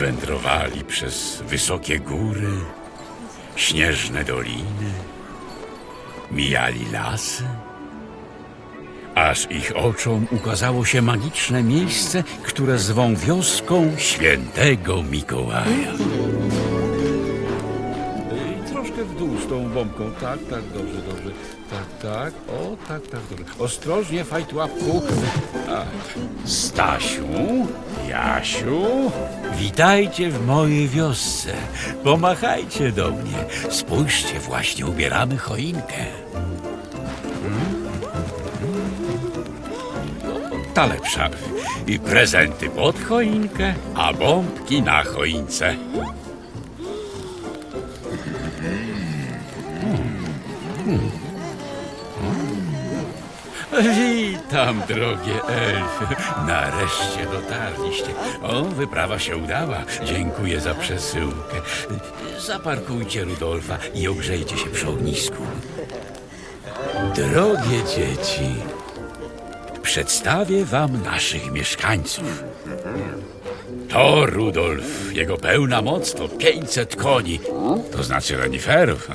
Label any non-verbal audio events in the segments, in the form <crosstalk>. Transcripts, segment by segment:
Wędrowali przez wysokie góry, śnieżne doliny, mijali lasy, aż ich oczom ukazało się magiczne miejsce, które zwą wioską świętego Mikołaja. Z tą bombką. Tak, tak, dobrze, dobrze. Tak, tak. O, tak, tak, dobrze. Ostrożnie, fajt łapku. A, Stasiu, Jasiu, witajcie w mojej wiosce. Pomachajcie do mnie. Spójrzcie, właśnie ubieramy choinkę. Ta lepsza. I prezenty pod choinkę, a bombki na choince. Witam, drogie elfy. Nareszcie dotarliście. O, wyprawa się udała. Dziękuję za przesyłkę. Zaparkujcie Rudolfa i ogrzejcie się przy ognisku. Drogie dzieci, przedstawię wam naszych mieszkańców. To Rudolf. Jego pełna moc to 500 koni. To znaczy reniferów. A?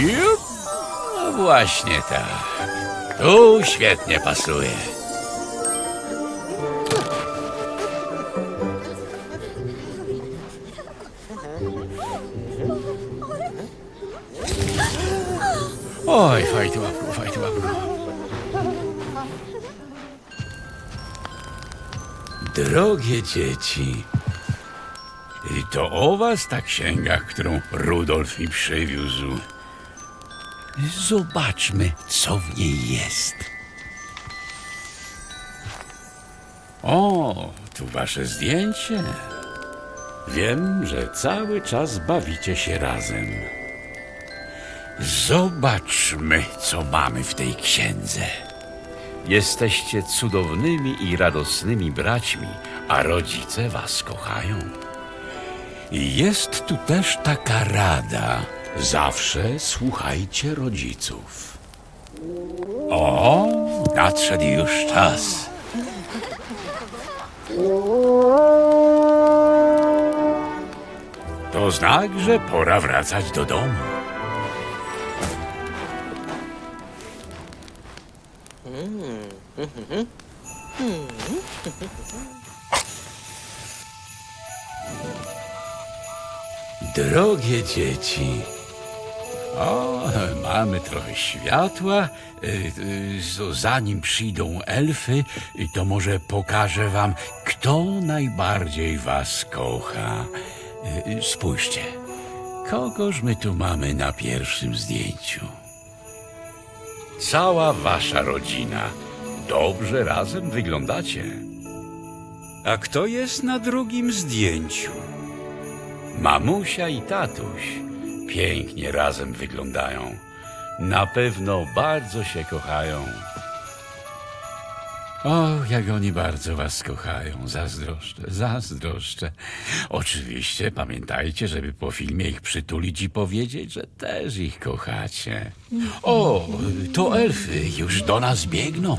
Jup. No właśnie tak. Tu świetnie pasuje. Oj, fajty łapku, fajty łapku. Drogie dzieci, to o was ta księga, którą Rudolf mi przywiózł. Zobaczmy, co w niej jest. O, tu wasze zdjęcie. Wiem, że cały czas bawicie się razem. Zobaczmy, co mamy w tej księdze. Jesteście cudownymi i radosnymi braćmi, a rodzice was kochają. Jest tu też taka rada. Zawsze słuchajcie rodziców. O, nadszedł już czas. To znak, że pora wracać do domu. Drogie dzieci, o, mamy trochę światła. Y, y, Zanim przyjdą elfy, y, to może pokażę wam, kto najbardziej was kocha. Y, y, Spójrzcie, kogoż my tu mamy na pierwszym zdjęciu? Cała wasza rodzina. Dobrze razem wyglądacie. A kto jest na drugim zdjęciu? Mamusia i tatuś pięknie razem wyglądają. Na pewno bardzo się kochają. O, jak oni bardzo was kochają. Zazdroszczę, zazdroszczę. Oczywiście pamiętajcie, żeby po filmie ich przytulić i powiedzieć, że też ich kochacie. O, to elfy już do nas biegną.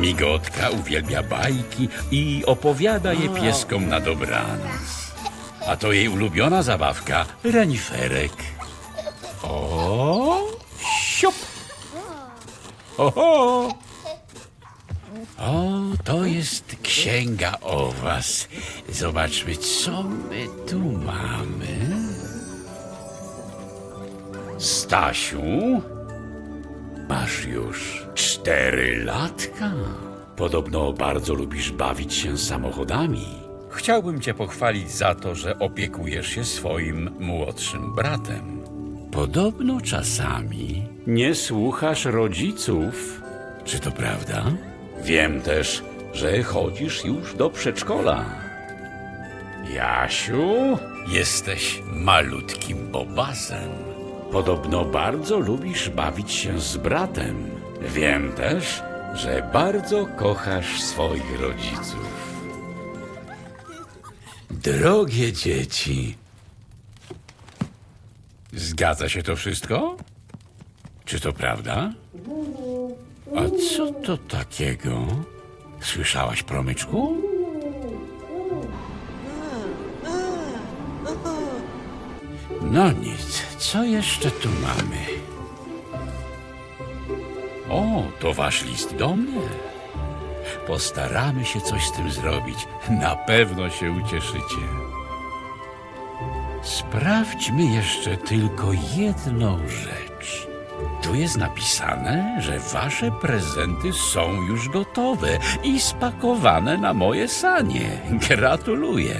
Migotka uwielbia bajki i opowiada je pieskom na dobranoc. A to jej ulubiona zabawka reniferek. O, siup! Oho! O, to jest księga o was. Zobaczmy, co my tu mamy. Stasiu, masz już cztery latka. Podobno bardzo lubisz bawić się samochodami. Chciałbym cię pochwalić za to, że opiekujesz się swoim młodszym bratem. Podobno czasami nie słuchasz rodziców. Czy to prawda? Wiem też, że chodzisz już do przedszkola. Jasiu, jesteś malutkim bobasem. Podobno bardzo lubisz bawić się z bratem. Wiem też, że bardzo kochasz swoich rodziców. Drogie dzieci, Zgadza się to wszystko? Czy to prawda? A co to takiego? Słyszałaś, promyczku? No nic, co jeszcze tu mamy? O, to wasz list do mnie. Postaramy się coś z tym zrobić. Na pewno się ucieszycie. Sprawdźmy jeszcze tylko jedną rzecz. Tu jest napisane, że wasze prezenty są już gotowe i spakowane na moje sanie. Gratuluję.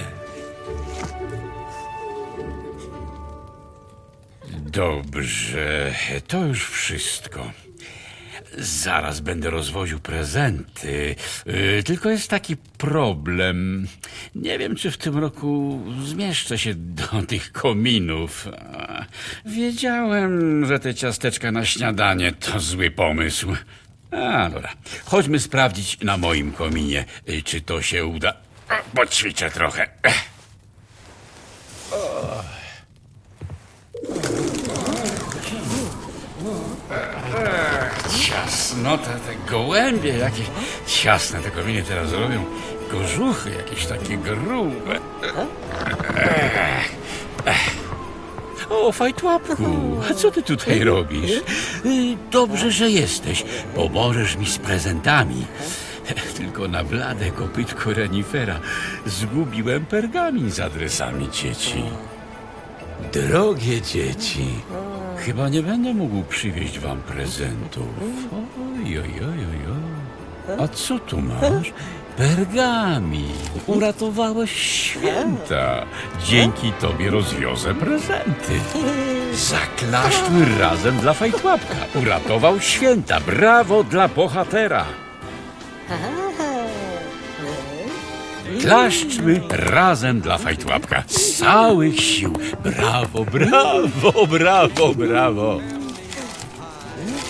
Dobrze, to już wszystko. Zaraz będę rozwoził prezenty. Yy, tylko jest taki problem. Nie wiem, czy w tym roku zmieszczę się do <laughs> tych kominów. Wiedziałem, że te ciasteczka na śniadanie to zły pomysł. A, dobra. Chodźmy sprawdzić na moim kominie, yy, czy to się uda. Poćwiczę trochę. Ciasno, te, gołębie jakieś ciasne te kominy teraz robią. Kożuchy jakieś takie grube. O, fajtłapku, a co ty tutaj robisz? Y, Dobrze, że jesteś. Pomożesz mi z prezentami. Tylko na blade kopytko renifera zgubiłem pergamin z adresami dzieci. Drogie dzieci, chyba nie będę mógł przywieźć wam prezentów. Oj, oj, oj, oj, oj. A co tu masz? Pergamin. Uratowałeś święta. Dzięki tobie rozwiozę prezenty. Zaklaszczmy razem dla fajtłapka. Uratował święta. Brawo dla bohatera. Klaszczmy razem dla fajtłapka. Z całych sił. Brawo, brawo, brawo, brawo.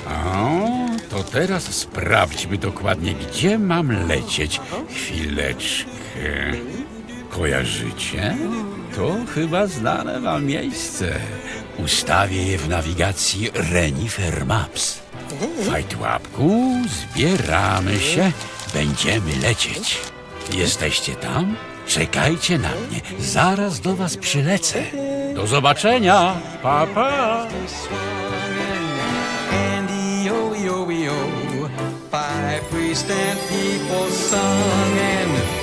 O, to teraz sprawdźmy dokładnie, gdzie mam lecieć. Chwileczkę. Kojarzycie? To chyba znane wam miejsce. Ustawię je w nawigacji Renifer Maps. Fajtłapku, zbieramy się. Będziemy lecieć. Jesteście tam? Czekajcie na mnie. Zaraz do was przylecę. Do zobaczenia. Pa, pa. And people sung, and